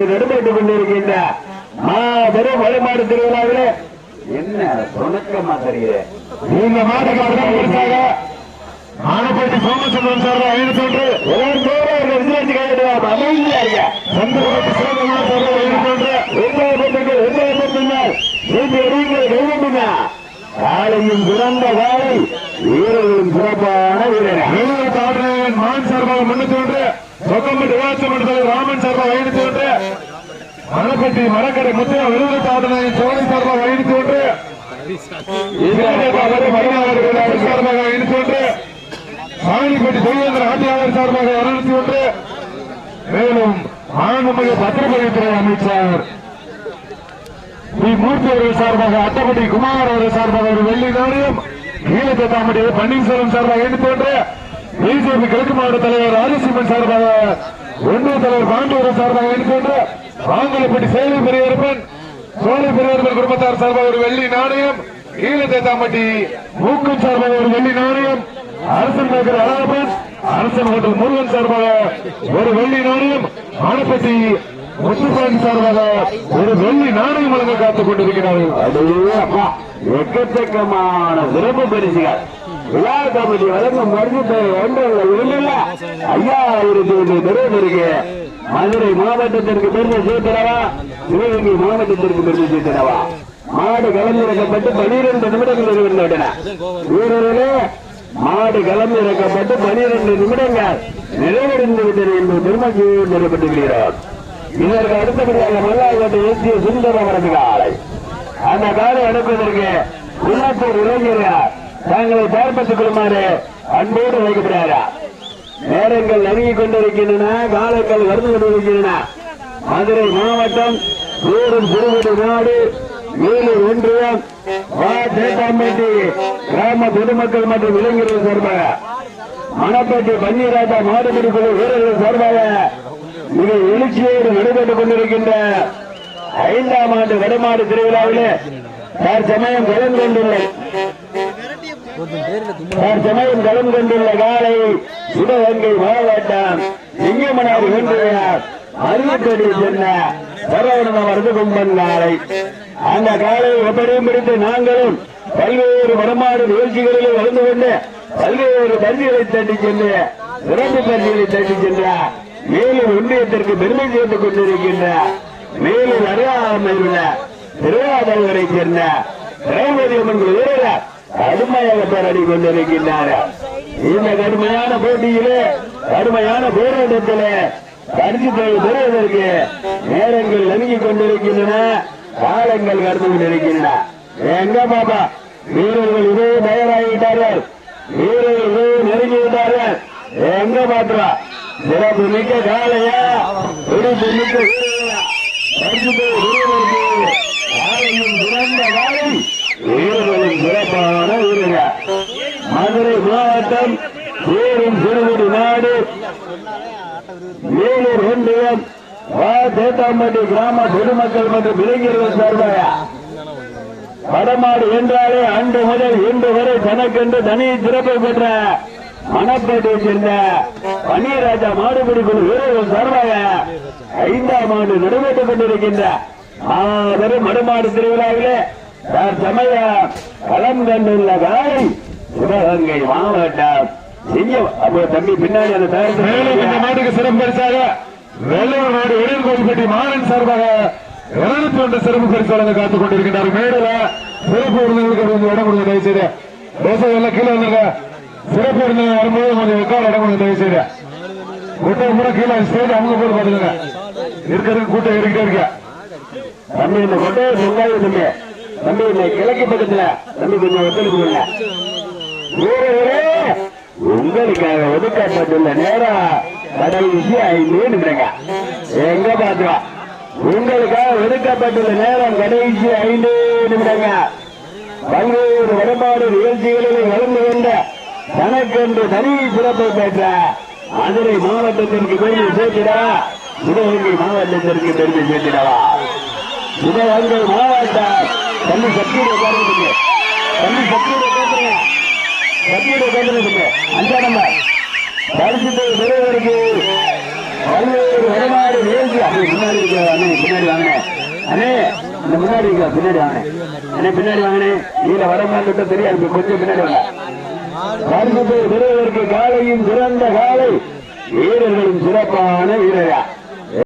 நடைபெற்றுக் கொண்டிருக்கின்ற மாபெரும் வழிபாடு திருவிழாவிலே என்ன சுணக்கமா தெரிகிறேன் இந்த மாட்டுக்காக பெருசாக ஆனப்பட்டி சோமசுந்தரம் சார் ஐநூத்தி ஒன்று எல்லாரும் பேரும் ஒரு விசிலடிச்சு கையிடுவாங்க அமைதியா இருக்க சந்திரபட்டி சிவகுமார் சார் ஐநூத்தி ஒன்று உற்சாகப்பட்டுங்கள் உற்சாகப்பட்டுங்கள் நீங்க நீங்கள் கைவிட்டுங்க காலையும் சிறந்த காலை வீரர்களும் சிறப்பான ஆட்டநாயகன் மான் சார்பாக முன்னூத்தி ஒன்று தலைவர் ராமன் சார்பாக ஐநூத்தி மணப்பட்டி மரக்கடை முத்திர விருது ஆட்டநாயகன் சோழி சார்பாக ஐநூத்தி ஒன்று சார்பாக ஆட்சியாளர் சார்பாக இருநூத்தி ஒன்று மேலும் பத்திரப்பதிவுத்துறை அமைச்சர் மூர்த்தி அவர்கள் சார்பாக அட்டப்பட்டி குமார் அவர்கள் சார்பாக ஒரு வெள்ளி நாணயம் ஈழத்தாமட்டி பன்னீர்செல்வம் சார்பாக எழுந்து பிஜேபி கிழக்கு மாவட்ட தலைவர் ராஜசிம்மன் சார்பாக ஒன்றிய தலைவர் பாண்டியூர் சார்பாக எழுந்து ஒன்று வாங்கலப்பட்டி சேவை பெரியப்பன் சோழி பெரியப்பன் குடும்பத்தார் சார்பாக ஒரு வெள்ளி நாணயம் ஈழத்தாமட்டி மூக்கு சார்பாக ஒரு வெள்ளி நாணயம் அரசன் நகர் அழகப்பன் அரசன் ஹோட்டல் முருகன் சார்பாக ஒரு வெள்ளி நாணயம் ஆனப்பட்டி முத்துசாமி சார்பாக ஒரு வெள்ளி நாணயம் வழங்க காத்துக் கொண்டிருக்கிறார்கள். எக்கச்சக்கமான சிறப்பு பரிசுகள். விழா கமிட்டி வழங்கும் மருந்து ஒன்றில் இருந்தில்ல ஐயாயிரத்தி ஒன்று பெறுவதற்கு மதுரை மாவட்டத்திற்கு பெருமை சேர்த்திடவா சிவகங்கை மாவட்டத்திற்கு பெருமை சேர்த்திடவா மாடு கலந்திறக்கப்பட்டு பனிரெண்டு நிமிடங்கள் இருக்கின்றன வீரர்களே மாடு கலந்திறக்கப்பட்டு பனிரெண்டு நிமிடங்கள் நிறைவடைந்து விட்டது என்று பெருமகிழ்வு நிறுவப்பட்டுகிறோம் இதற்கு அடுத்தபடியாக மல்லாங்கோட்டை ஏற்றிய சுந்தர அவரது காலை. அந்த காலை அனுப்புவதற்கு உள்ளத்தூர் இளைஞர்கள் தங்களை பார்ப்பட்டுக் கொள்ளுமாறு அன்போடு வைக்கப்படுகிறார் நேரங்கள் நெருங்கிக் கொண்டிருக்கின்றன காலங்கள் வருந்து கொண்டிருக்கின்றன. மதுரை மாவட்டம் ஊரும் திருவடி நாடு வேலூர் ஒன்றியம் வா கிராம பொதுமக்கள் மற்றும் இளைஞர்கள் சார்பாக மணப்பேட்டை பன்னீராஜா மாடுபிடி குழு வீரர்கள் சார்பாக மிக எழுச்சியோடு நடைபெற்றுக் கொண்டிருக்கின்ற ஐந்தாம் ஆண்டு வடமாடு திருவிழாவிலே தற்சமயம் கலந்து கொண்டுள்ள தற்சமயம் கலந்து கொண்டுள்ள காலை சிவகங்கை மாவட்டம் சிங்கமனார் ஒன்றியார். அருகப்படி சென்ற சரவணன் அவரது கும்பன் காலை. அந்த காலை எப்படியும் பிடித்து நாங்களும் பல்வேறு வடமாடு நிகழ்ச்சிகளில் கலந்து கொண்டு பல்வேறு பரிசுகளை தட்டி சென்று சிறப்பு பரிசுகளை தட்டி சென்ற மேலும் ஒன்றியத்திற்கு பெருமை சேர்த்துக் கொண்டிருக்கின்ற மேலும் அறியாமல் உள்ள திருவாதவரை சேர்ந்த திரௌபதி அம்மன் வீரர் கடுமையாக போராடி கொண்டிருக்கின்றார் இந்த கடுமையான போட்டியிலே கடுமையான போராட்டத்திலே பரிசு தொகை பெறுவதற்கு நேரங்கள் நெருங்கிக் கொண்டிருக்கின்றன காலங்கள் கடந்து கொண்டிருக்கின்றன. எங்க பாப்பா? வீரர்கள் இதே தயாராகிவிட்டார்கள். வீரர்கள் இதே நெருங்கி விட்டார்கள் எங்க பாத்திரா சிறப்பு மிக்க காலையா துடிப்பு மிக்க வீரர்களா பரிசு தொகை பெறுவதற்கு காலையும் சிறந்த காலை வீரர்களும் சிறப்பான வீரர்கள் மதுரை மாவட்டம் சேரும் சிறுகுடி நாடு வேலூர் ஒன்றியம் தேத்தாம்பட்டி கிராம பொதுமக்கள் மற்றும் இளைஞர்கள் சார்பாக வடமாடு என்றாலே அன்று முதல் இன்று வரை தனக்கென்று தனி சிறப்பை பெற்ற மணப்பேட்டையை சேர்ந்த பன்னீராஜா மாடுபிடி குழு வீரர்கள் சார்பாக ஐந்தாம் ஆண்டு நடைபெற்றுக் கொண்டிருக்கின்ற மாபெரும் மடுமாடு திருவிழாவிலே தற்சமயம் களம் கண்டுள்ள காலை சிவகங்கை மாவட்டம் தம்பி பின்னாடி அந்த மேலும் இந்த நாட்டுக்கு சிறப்பு பரிசாக வெள்ளூர் நாடு எழில் கோயில்பட்டி மாறன் சார்பாக இருநூத்தி ஒன்று சிறப்பு பரிசு வழங்க காத்துக் கொண்டிருக்கின்றார். மேடல சிறப்பு விருந்தினர்களுக்கு கொஞ்சம் இடம் கொடுங்க தயவு செய்து பேச எல்லாம் கீழே வந்துருங்க. சிறப்பு விருந்தினர் வரும்போது கொஞ்சம் உட்கார இடம் கொடுங்க தயவு செய்து கூட்டம் கூட கீழே ஸ்டேஜ் அவங்க போய் பாத்துக்கோங்க இருக்கிறதுக்கு கூட்டம் இருக்கிட்டே இருக்க. தம்பி இந்த கொட்டையை சொல்லாது தம்பி தம்பி இந்த கிழக்கு பக்கத்துல தம்பி கொஞ்சம் ஒத்துழைப்பு வீரர்களே உங்களுக்காக ஒதுக்கப்பட்டுள்ள நேரம் கடைசி ஐந்து நிமிடங்க எங்க பாத்துவா? உங்களுக்காக ஒதுக்கப்பட்டுள்ள நேரம் கடைசி ஐந்து நிமிடங்க. பல்வேறு வடபாடு நிகழ்ச்சிகளில் வளர்ந்து கொண்ட தனக்கென்று தனி சிறப்பை பெற்ற மதுரை மாவட்டத்திற்கு பெருமை சேர்த்திடவா? சிவகங்கை மாவட்டத்திற்கு பெருமை சேர்த்திடவா? சிவகங்கை மாவட்டம் தண்ணி சக்தியுடைய உட்கார்ந்துருக்கு சக்தியுடைய சக்தியோட உட்காந்துருங்க சக்தியோட உட்காந்துருக்கு அஞ்சாம் நம்பர் பரிசுத்தை பெறுவதற்கு பல்வேறு வருமாறு வேல்வி அப்படி முன்னாடி இருக்கிற அண்ணே பின்னாடி வாங்கினேன் அண்ணே இந்த முன்னாடி இருக்கிற பின்னாடி வாங்கினேன் அண்ணே பின்னாடி வாங்கினேன் இதுல வரமான்னு தெரியாது கொஞ்சம் பின்னாடி வாங்க. பரிசுத்தை பெறுவதற்கு காலையும் சிறந்த காலை. வீரர்களும் சிறப்பான வீரரா.